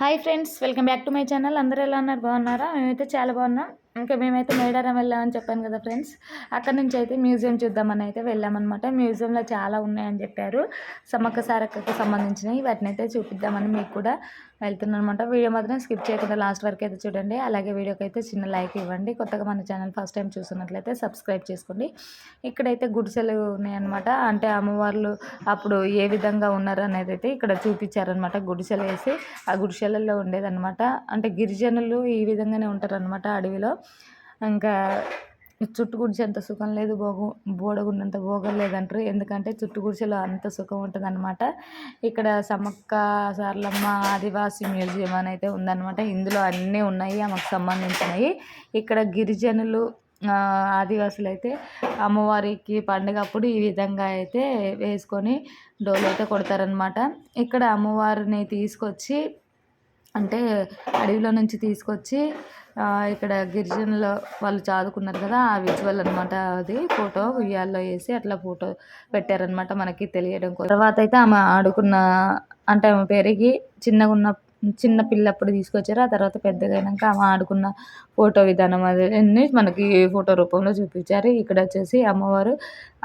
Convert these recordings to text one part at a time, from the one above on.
Hi friends welcome back to my channel. అందరూ ఎలా ఉన్నారు? బాగున్నారా? మేమైతే చాలా బాగున్నాం. ఇంకా మేమైతే మేడారం వెళ్ళామని చెప్పాను కదా ఫ్రెండ్స్. అక్కడ నుంచి అయితే మ్యూజియం చూద్దామని అయితే వెళ్ళామన్నమాట. మ్యూజియంలో చాలా ఉన్నాయని చెప్పారు. సమ్మక్క సారక్కకు సంబంధించినవి వాటిని అయితే చూపిద్దామని మీకు కూడా వెళ్తున్నాను అనమాట వీడియో మాత్రం స్కిప్ చేయకుండా లాస్ట్ వరకు అయితే చూడండి. అలాగే వీడియోకి అయితే చిన్న లైక్ ఇవ్వండి. కొత్తగా మన ఛానల్ ఫస్ట్ టైం చూస్తున్నట్లయితే సబ్స్క్రైబ్ చేసుకోండి. ఇక్కడైతే గుడిసెలు ఉన్నాయన్నమాట. అంటే అమ్మవార్లు అప్పుడు ఏ విధంగా ఉన్నారు అనేది అయితే ఇక్కడ చూపించారనమాట గుడిసెలు వేసి ఆ గుడిసెలలో ఉండేదన్నమాట. అంటే గిరిజనులు ఈ విధంగానే ఉంటారనమాట అడవిలో. ఇంకా చుట్టు గుడిసె అంత సుఖం లేదు బోగు బోడగుండంత భోగం లేదంటారు. ఎందుకంటే చుట్టు గుడిసెలో అంత సుఖం ఉంటుంది అనమాట ఇక్కడ సమ్మక్క సార్లమ్మ ఆదివాసీ మ్యూజియం అని అయితే ఉందన్నమాట. ఇందులో అన్నీ ఉన్నాయి ఆమెకు సంబంధించినవి. ఇక్కడ గిరిజనులు ఆదివాసులు అయితే అమ్మవారికి పండుగ అప్పుడు ఈ విధంగా అయితే వేసుకొని డోలు అయితే కొడతారనమాట ఇక్కడ అమ్మవారిని తీసుకొచ్చి అంటే అడవిలో నుంచి తీసుకొచ్చి ఇక్కడ గిరిజనుల వాళ్ళు చాదుకున్నారు కదా ఆ విజువల్ అనమాట అది. ఫోటో ఉయ్యాల్లో వేసి అట్లా ఫోటో పెట్టారనమాట మనకి తెలియడం తర్వాత అయితే ఆమె ఆడుకున్న అంటే ఆమె పెరిగి చిన్నగా ఉన్న చిన్న పిల్లప్పుడు తీసుకొచ్చారు. ఆ తర్వాత పెద్దగా అయినాక ఆమె ఆడుకున్న ఫోటో విధానం అన్ని మనకి ఫోటో రూపంలో చూపించారు. ఇక్కడ వచ్చేసి అమ్మవారు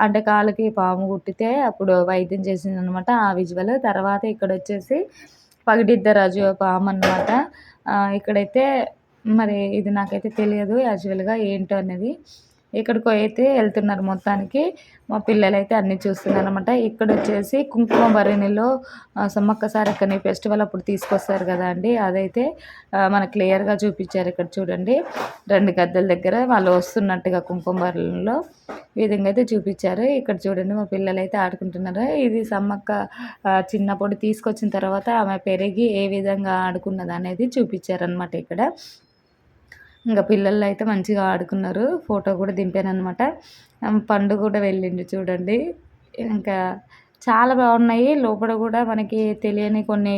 అంటే కాళ్ళకి పాము కుట్టితే అప్పుడు వైద్యం చేసింది అనమాట ఆ విజువల్. తర్వాత ఇక్కడ వచ్చేసి పగిడిద్దరాజు ఆమె అనమాట ఇక్కడైతే మరి ఇది నాకైతే తెలియదు యాక్చువల్గా ఏంటో అనేది. ఇక్కడికి అయితే వెళ్తున్నారు మొత్తానికి. మా పిల్లలు అయితే అన్నీ చూస్తున్నారు అనమాట ఇక్కడ వచ్చేసి కుంకుమ భరణిలో సమ్మక్క సారక్కని ఫెస్టివల్ అప్పుడు తీసుకొస్తారు కదా అండి. అదైతే మనకు క్లియర్గా చూపించారు ఇక్కడ చూడండి. రెండు గద్దెల దగ్గర వాళ్ళు వస్తున్నట్టుగా కుంకుమ భరణిలో ఈ విధంగా అయితే చూపించారు. ఇక్కడ చూడండి మా పిల్లలు అయితే ఆడుకుంటున్నారు. ఇది సమ్మక్క చిన్నప్పుడు తీసుకొచ్చిన తర్వాత ఆమె పెరిగి ఏ విధంగా ఆడుకున్నది అనేది చూపించారనమాట ఇక్కడ. ఇంకా పిల్లలు అయితే మంచిగా ఆడుకున్నారు. ఫోటో కూడా దింపాను అనమాట పండు కూడా వెళ్ళిండు చూడండి. ఇంకా చాలా బాగున్నాయి. లోపల కూడా మనకి తెలియని కొన్ని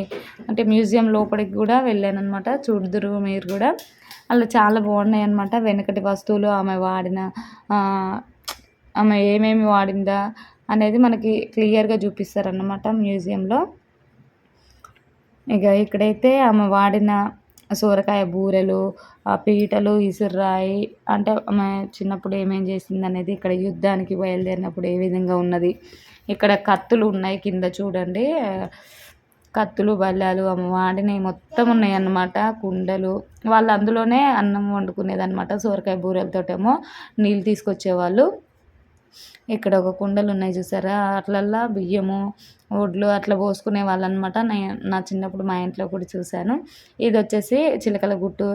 అంటే మ్యూజియం లోపలికి కూడా వెళ్ళాను అనమాట చూడుదురు మీరు కూడా. అలా చాలా బాగున్నాయి అనమాట వెనకటి వస్తువులు ఆమె వాడిన ఆమె ఏమేమి వాడిందా అనేది మనకి క్లియర్గా చూపిస్తారన్నమాట మ్యూజియంలో. ఇక ఇక్కడైతే ఆమె వాడిన సొరకాయ బూరెలు పీటలు ఇసురాయి అంటే ఆమె చిన్నప్పుడు ఏమేం చేసింది అనేది ఇక్కడ యుద్ధానికి బయలుదేరినప్పుడు ఏ విధంగా ఉన్నది. ఇక్కడ కత్తులు ఉన్నాయి కింద చూడండి. కత్తులు బల్లాలు ఆమె వాడినవి మొత్తం ఉన్నాయి అన్నమాట కుండలు. వాళ్ళు అందులోనే అన్నం వండుకునేది అనమాట సొరకాయ బూరెలతోటేమో నీళ్ళు తీసుకొచ్చేవాళ్ళు. ఇక్కడ ఒక కుండలు ఉన్నాయి చూసారా? అట్లల్లా బియ్యము ఒడ్లు అట్లా పోసుకునే వాళ్ళనమాట. నా చిన్నప్పుడు మా ఇంట్లో కూడా చూశాను. ఇది వచ్చేసి చిలకల గుట్టు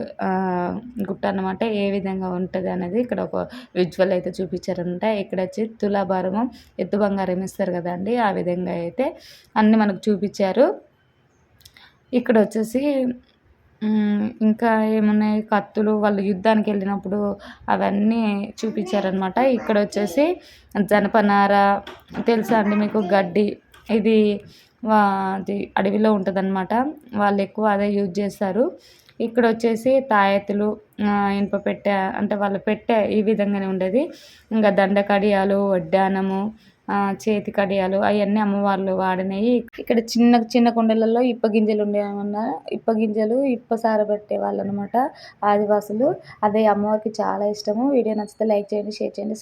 గుట్ట అనమాట ఏ విధంగా ఉంటుంది అనేది ఇక్కడ ఒక విజువల్ అయితే చూపించారనమాట ఇక్కడ వచ్చి తులాభారము ఎత్తు బంగారం ఇస్తారు కదండి ఆ విధంగా అయితే అన్నీ మనకు చూపించారు. ఇక్కడ వచ్చేసి ఇంకా ఏమున్నాయి? కత్తులు వాళ్ళు యుద్ధానికి వెళ్ళినప్పుడు అవన్నీ చూపించారనమాట ఇక్కడ వచ్చేసి జనపనార తెలుసా అండి మీకు? గడ్డి. ఇది అది అడవిలో ఉంటుందన్నమాట. వాళ్ళు ఎక్కువ అదే యూజ్ చేస్తారు. ఇక్కడ వచ్చేసి తాయెత్తులు ఇనుప పెట్టె అంటే వాళ్ళు పెట్టె ఈ విధంగానే ఉండేది. ఇంకా దండకడియాలు వడ్డానము చేతి కడియాలు అవన్నీ అమ్మవార్లు వాడినవి ఇక్కడ చిన్న చిన్న కుండలలో ఇప్ప గింజలు ఉండేవన్న ఇప్ప గింజలు ఇప్ప సారబట్టే వాళ్ళు అనమాట ఆదివాసులు. అదే అమ్మవారికి చాలా ఇష్టము. వీడియో నచ్చితే లైక్ చేయండి షేర్ చేయండి